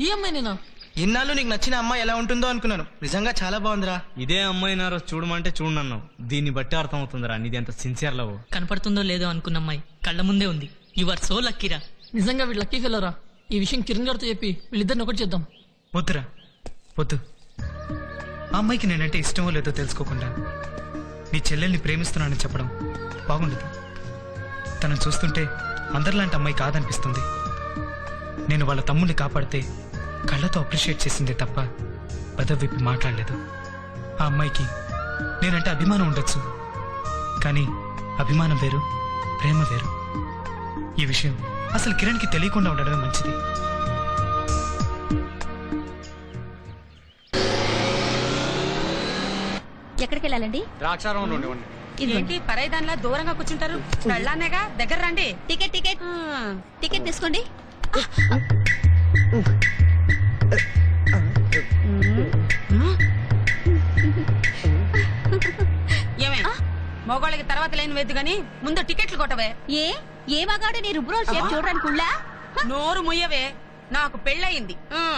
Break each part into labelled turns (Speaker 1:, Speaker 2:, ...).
Speaker 1: ఈ అమ్మాయి నేను
Speaker 2: ఇన్నాళ్ళు నీకు నచ్చిన అమ్మాయి ఎలా ఉంటుందో అనుకున్నాను. నిజంగా చాలా బాగుందిరా.
Speaker 3: ఇదే అమ్మాయి నారో చూడమంటే చూడనన్నావు. దీన్ని బట్టి అర్థం అవుతుందిరా నీది ఎంత సిన్సియర్ లవ్.
Speaker 1: కనపడుతుందో లేదో అనుకున్న అమ్మాయి కళ్ళ ముందే ఉంది. యు ఆర్ సో లక్కీరా నిజంగా వీళ్ళు లక్కీ ఫెలోరా ఈ విషయం కిరణ్ గారితో చెప్పి వీళ్ళిద్దరిని ఒకటి చేద్దాం.
Speaker 4: వద్దురా. వద్దు. ఆ అమ్మాయికి నేనంటే ఇష్టమో లేదో తెలుసుకోకుండా నీ చెల్లెల్ని ప్రేమిస్తున్నానని చెప్పడం బాగుండదు. తనను చూస్తుంటే అందరిలాంటి అమ్మాయి కాదనిపిస్తుంది. నేను వాళ్ళ తమ్ముడిని కాపాడితే కళ్ళతో అప్రిషియేట్ చేసిందే తప్ప పెదవి విప్పి మాట్లాడలేదు. ఆ అమ్మాయికి నేనంటే అభిమానం ఉండొచ్చు. కానీ అభిమానం వేరు ప్రేమ వేరు. ఈ విషయం అసలు కిరణ్కి తెలియకుండా ఉండడమే మంచిది.
Speaker 5: ఎక్కడికి వెళ్ళాలండి
Speaker 6: దూరంగా కూర్చుంటారు? వెళ్ళానేగా? దగ్గర రండి.
Speaker 5: Ticket ticket. టికెట్ తీసుకోండి.
Speaker 6: ఏమే? మగవాళ్ళకి తర్వాత లేని వేద్దు గాని ముందు టికెట్లు కొట్టవే.
Speaker 5: ఏ? ఏ మగాడు? నీ రుబ్రోల్ షేప్ చూడడానికి ఉళ్ళా?
Speaker 6: నోరు ముయ్యవే. నాకు పెళ్ళయింది.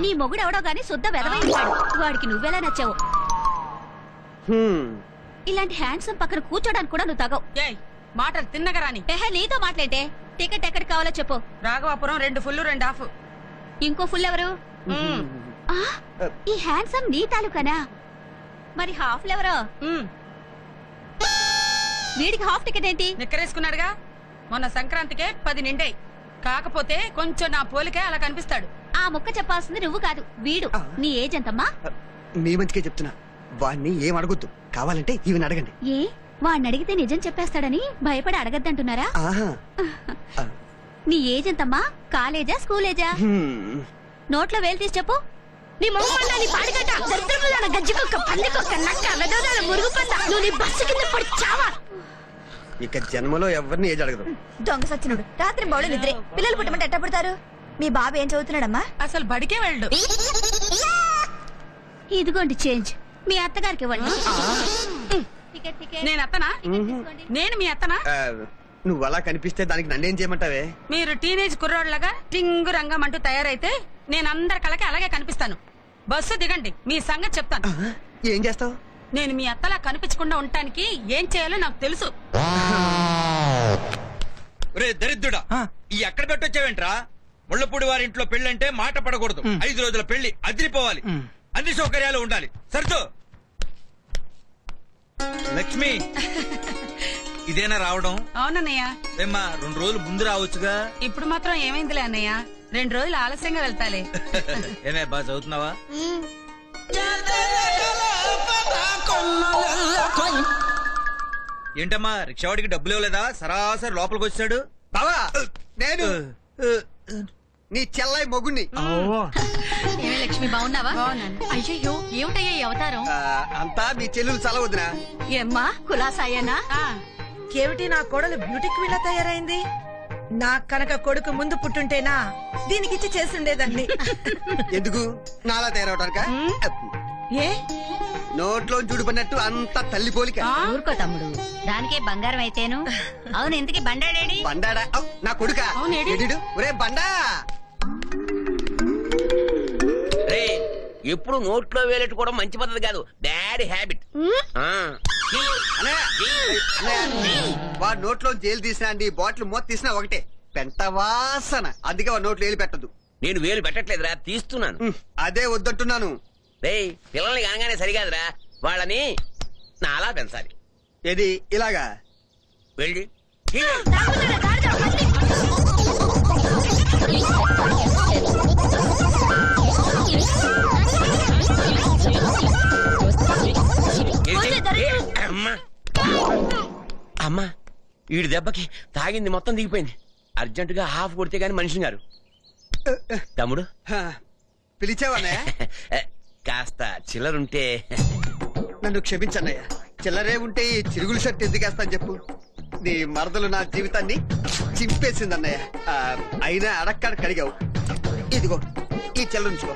Speaker 5: నీ మొగుడు ఎవడో గాని శుద్ధ వెదవైంది వాడు. వాడికి నువ్వెలా నచ్చావు? ఇలాంటి హ్యాండ్సమ్ పక్కన కూర్చోడానికి కూడా నువ్వు తగవు.
Speaker 6: ఏయ్ మాటలు తిన్నగా రాని.
Speaker 5: ఎహ నీతో మాట్లాడే టికెట్ ఎక్కడికి కావాలో చెప్పు.
Speaker 6: రాఘవాపురం రెండు ఫుల్ రెండు హాఫ్.
Speaker 5: ఇంకో ఫుల్ ఎవరు. ఆ, ఈ హ్యాండ్సమ్ నీ తాలూకానా? మరి హాఫ్ ఎవరో. వీడికి హాఫ్ టికెట్ ఏంటి?
Speaker 6: నిక్కరేసుకున్నాడుగా? మొన్న సంక్రాంతికే పది నిండాయి. కాకపోతే కొంచెం నా పోలికే అలా కనిపిస్తాడు.
Speaker 5: ఆ ముక్క చెప్పాల్సింది నువ్వు కాదు వీడు. నీ ఏజ్ ఎంతమ్మా
Speaker 7: మీ మంచికే చెప్తున్నా. వాడిని ఏం అడగొద్దు. కావాలంటే ఈవెన్ అడగండి.
Speaker 5: ఏ? వాడిని అడిగితే నిజం చెప్పేస్తాడని భయపడి అడగద్దంటున్నారా?
Speaker 7: ఆహా.
Speaker 5: నీ ఏజ్ ఎంతమ్మా కాలేజా స్కూలేజా. నోట్లో వేలు తీసి చెప్పు. నీ మొహమన్నా నీ పాడిగట్ట. దరిద్రములాన గజ్జి కుక్క పంది కుక్క నక్క వెదవదాల మురుగు పంద నువ్వు నీ బస్సు కింద పడి చావా.
Speaker 7: ఇక జన్మలో ఎవరిని ఏజ్ అడగదు.
Speaker 8: దొంగ సచ్చినుడు. రాత్రి బౌళ నిద్రే. పిల్లలు పుట్టమంటే ఎట్ట పుడతారు? మీ బాబు ఏం చదువుతున్నాడమ్మా?
Speaker 6: అసలు బడికే వెళ్ళడు.
Speaker 5: ఇదిగోండి చేంజ్. మీ అత్తగారికి ఇవ్వండి.
Speaker 6: నేను అత్తనా? నేను మీ అత్తనా?
Speaker 7: నువ్వు అలా కనిపిస్తే దానికి నన్నేం చేయమంటావే?
Speaker 6: మీరు టీనేజ్ కుర్రోడ్లాగా టింగు రంగం అంటూ తయారైతే నేను అందరి కళకి అలాగే కనిపిస్తాను. బస్సు దిగండి మీ సంగతి చెప్తాను.
Speaker 7: ఏం చేస్తావు?
Speaker 6: నేను మీ అత్తలా కనిపించకుండా ఉండటానికి ఏం చేయాలో నాకు తెలుసు.
Speaker 9: రే దరిద్రుడా. ఈ ఎక్కడ పెట్టొచ్చావేంట్రా? ముళ్ళపూడి వారి ఇంట్లో పెళ్ళంటే మాట పడకూడదు. ఐదు రోజుల పెళ్ళి అదిరిపోవాలి. అన్ని సౌకర్యాలు ఉండాలి. సర్దు లక్ష్మి ఇదేనా రావడం?
Speaker 6: అవునన్నయ్య.
Speaker 9: ఏమ్మా రెండు రోజులు ముందు రావచ్చుగా?
Speaker 6: ఇప్పుడు మాత్రం ఏమైందిలే అన్నయ్య. రెండు రోజులు ఆలస్యంగా వెళ్తాలే.
Speaker 9: ఏమే బాగా చదువుతున్నావా? ఏంటమ్మా రిక్షావాడికి డబ్బులు ఇవ్వలేదా? సరాసరి లోపలికి వచ్చాడు.
Speaker 7: బావా! నేను నీ చెల్లై మొగుణ్ణి.
Speaker 5: లక్ష్మి బాగున్నావా?
Speaker 6: బాగున్నాను.
Speaker 5: అయ్యయ్యో ఏమిటయ్యా ఈ అవతారం?
Speaker 7: ఆ, అంతా మీ చెల్లెలు చాలా వదినా
Speaker 5: ఏమ్మా కులాసాయేనా?
Speaker 6: ఆ,
Speaker 8: ఏమిటి నా కోడలు బ్యూటీ క్వీన్ లా తయారైంది? నా కనుక కొడుకు ముందు పుట్టుంటేనా దీనికిచ్చి చేస్తుండేదండి
Speaker 7: ఎందుకు? నాలా తయారవటానిక?
Speaker 8: ఏ?
Speaker 7: నోట్లో చూడుపడినట్టు అంత తల్లి పోలిక.
Speaker 6: ఆ,
Speaker 5: ఊరుకో తమ్ముడు. దానికే బంగారం అయితేను. అవును ఇంతకీ బండాడేడి?
Speaker 7: బండాడా? ఔ, నా కొడుక?
Speaker 6: అవును, ఏడి?
Speaker 7: ఒరే బండా!
Speaker 10: ఎప్పుడు నోట్లో వేలెట్టుకోవడం మంచి పద్ధతి కాదు. బ్యాడ్ హ్యాబిట్
Speaker 7: వాడు నోట్లో జైలు తీసినా అండి బాటిల్ మూత తీసినా ఒకటే. పెంట వాసన. అందుకే వాడు నోట్లో వేలు పెట్టదు.
Speaker 10: నేను వేలు పెట్టట్లేదురా తీస్తున్నాను.
Speaker 7: అదే వద్దంటున్నాను.
Speaker 10: రే పిల్లల్ని కాగానే సరికాదురా వాళ్ళని నాలా పెంచాలి.
Speaker 7: ఏది? ఇలాగా?
Speaker 10: వెళ్ళి. అమ్మా వీడి దెబ్బకి తాగింది మొత్తం దిగిపోయింది. అర్జెంటుగా హాఫ్ కొడితే గాని మనిషిని గారు. తమ్ముడు?
Speaker 7: హ, పిలిచావన్నయ్య?
Speaker 10: కాస్త చిల్లరుంటే.
Speaker 7: నన్ను క్షమించన్నయ్య. చిల్లరే ఉంటే ఈ చిరుగులు షర్ట్ ఎందుకేస్తాను చెప్పు? నీ మరదలు నా జీవితాన్ని చింపేసిందన్నయ్య. అయినా అడక్కడ కడిగావు. ఇదిగో ఈ చిల్లరుంచుకో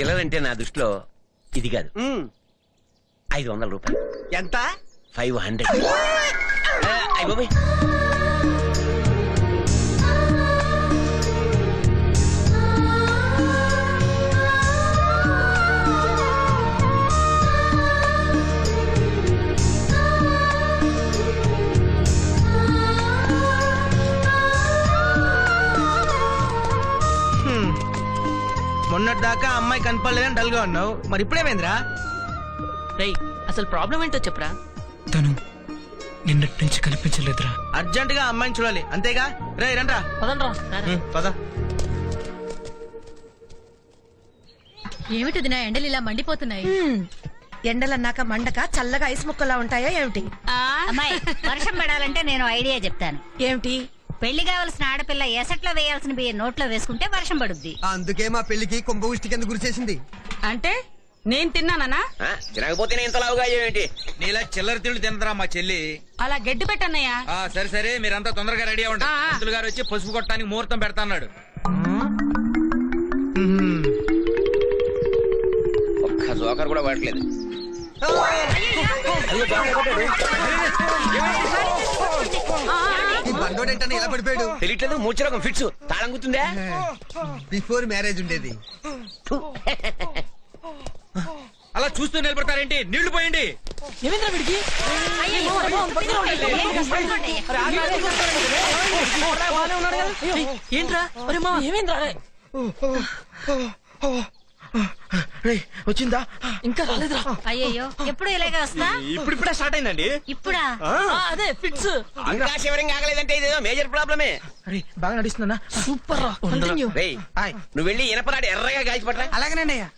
Speaker 10: చిల్లరంటే నా దృష్టిలో ఇది కాదు. ఐదు వందల రూపాయలు.
Speaker 7: ఎంత?
Speaker 10: Five hundred. అయిపోయి
Speaker 2: మొన్నటిదాకా అమ్మాయి కనపడలేదని డల్గా ఉన్నావు. మరి ఇప్పుడేమైందిరా?
Speaker 1: రై అసలు ప్రాబ్లం ఏంటో చెప్పరా.
Speaker 4: తను నిన్నటి నుంచి కనిపించలేదురా
Speaker 2: అర్జెంట్గా అమ్మాయిని చూడాలి. అంతేగా? రే రండ్రా.
Speaker 1: పదండ్రా
Speaker 2: మ్మ్, పద.
Speaker 5: ఏమిటి నా ఎండలు ఇలా మండిపోతున్నాయి?
Speaker 8: హ్మ్. ఎండలన్నాక మండక చల్లగా ఐస్ ముక్కలా ఉంటాయా ఏమిటి?
Speaker 5: అమ్మాయి వర్షం పడాలంటే నేను ఐడియా చెప్తాను.
Speaker 8: ఏమిటి?
Speaker 5: పెళ్ళి కావలసిన ఆడపిల్ల ఎసట్లో వేయాల్సిన బియ్య నోట్లో వేసుకుంటే వర్షం పడుద్ది.
Speaker 7: అందుకే మా పెళ్ళికి కుంభ ఉష్టి కింద గురిచేసింది
Speaker 6: అంటే? నేను తిన్నానా
Speaker 10: ఆ, తినకపోతే ఇంత లావుగా అయ్యేవేంటి
Speaker 9: నీలా చిల్లర తిండి తిందరా మా చెల్లి.
Speaker 6: అలా గడ్డి పెట్టన్నయ్యా
Speaker 9: ఆ సరే సరే మీరంతా తొందరగా రెడీ అవ్వండి. పంతులు గారు వచ్చి పసుపు కొట్టడానికి ముహూర్తం పెడతా అన్నాడు
Speaker 2: మ్మ్.
Speaker 10: ఒక్క జోకర్ కూడా పడట్లేదు.
Speaker 7: పడిపోయాడు?
Speaker 10: తెలియట్లేదు మూర్చరోగం ఫిట్స్ తాళం గుర్తుందా?
Speaker 7: బిఫోర్ మ్యారేజ్ ఉండేది.
Speaker 9: చూస్తూ నిలబడతారేంటి? నీళ్ళు పోయండి.
Speaker 1: ఏమైందిరా వీడికి? ఏయ్, ఏంట్రా ఒరే మా ఏమైందిరా?
Speaker 2: రేయ్, వచ్చిందా?
Speaker 1: ఇంకా రాలేదురా.
Speaker 5: అయ్యయ్యో ఎప్పుడు ఇలాగే వస్తా?
Speaker 3: ఇప్పుడిప్పుడే స్టార్ట్ అయిందండి.
Speaker 5: ఇప్పుడా?
Speaker 1: అదే ఫిట్స్
Speaker 10: ఇంకా శివరింగ్ ఆగలేదంటే ఇదేదో మేజర్ ప్రాబ్లమే.
Speaker 2: అరే బాగా నడుస్తుందన్నా
Speaker 1: సూపర్ రా. కంటిన్యూ
Speaker 10: రేయ్
Speaker 2: హాయ్
Speaker 10: నువ్వు వెళ్ళి ఇనపరాడు ఎర్రగా గాయపడరా.
Speaker 2: అలాగేనండి అయ్యా.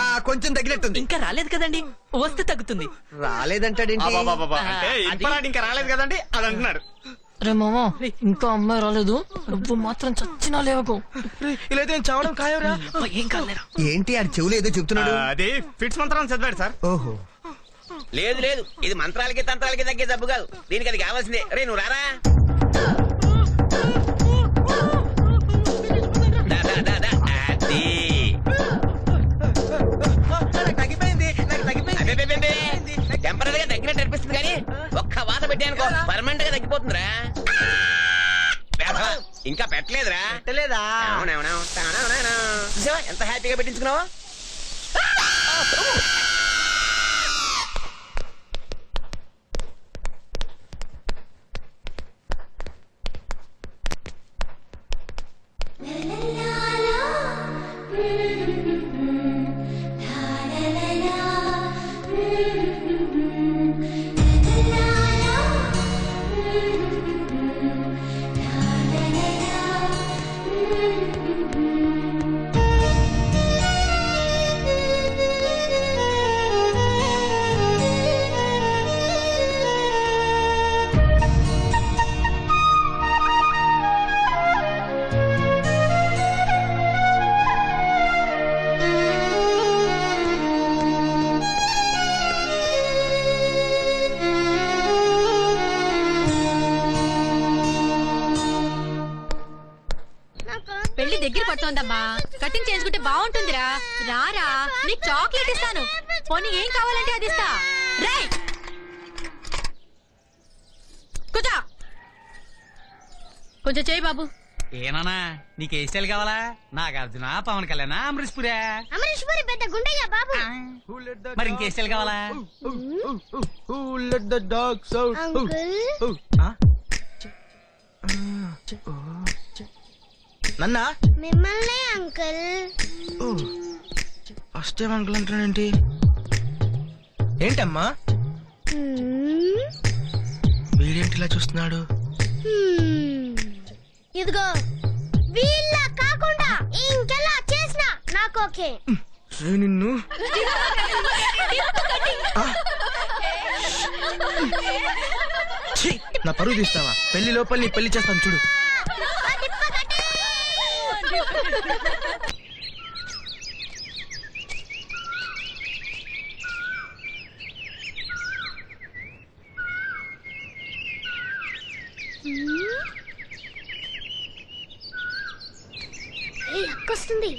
Speaker 7: ఆ కొంచెం తగినట్టుంది.
Speaker 1: ఇంకా రాలేదు కదండి. వస్తే తగ్గుతుంది.
Speaker 7: రాలేదంటాడేంటి?
Speaker 3: అంటే ఇంకా రాలేదు కదండి అది అంటున్నాడు.
Speaker 1: రే మామా ఇంకా అమ్మాయి రాలేదు. నువ్వు మాత్రం చచ్చినా లేవకు.
Speaker 2: రేయ్, ఇలా అయితే నేను చావడం ఖాయంరా
Speaker 1: ఏం కాలేరా
Speaker 7: ఏంటి ఆడు చెవులు ఏదో చెప్తున్నాడు?
Speaker 3: అది ఫిట్స్ మంత్రం చదివాడు సార్.
Speaker 7: ఓహో.
Speaker 10: లేదు లేదు. ఇది మంత్రాలకి తంత్రాలకి తగ్గే జబ్బు కాదు. దీనికి అది కావాల్సిందే. రే నువ్వు రారా? ఎంత హ్యాపీగా పెట్టించుకున్నావా
Speaker 5: పెళ్ళి దగ్గర పడుతోందమ్మా. కటింగ్ చేసుకుంటే బాగుంటుందిరా. రారా నీకు చాక్లెట్ ఇస్తాను. పోనీ ఏం కావాలంటే అది ఇస్తా. కూర్చో. కొంచెం చేయి బాబు.
Speaker 3: ఏనా నీకు ఏ స్టైల్ కావాలా? నాగార్జున పవన్ కళ్యాణ్ అమరీష్ పురా.
Speaker 5: అమరీశ్వరి పెద్ద గుండయ్య బాబు.
Speaker 3: మరి ఇంకే స్టైల్ కావాలా?
Speaker 2: నన్నా?
Speaker 5: మిమ్మల్ని అంకుల్.
Speaker 2: ఫస్ట్ టైం అంకుల్ అంటానేంటి ఏంటమ్మా? వీడేంటి ఇలా చూస్తున్నాడు?
Speaker 5: ఇదిగో వీళ్ళ కాకుండా ఇంకెలా చేసినా నాకు ఓకే.
Speaker 2: నిన్ను. నా పరువు తీస్తావా? పెళ్ళి లోపల నీ పెళ్ళి చేస్తాను చూడు.
Speaker 5: అక్కొస్తుంది.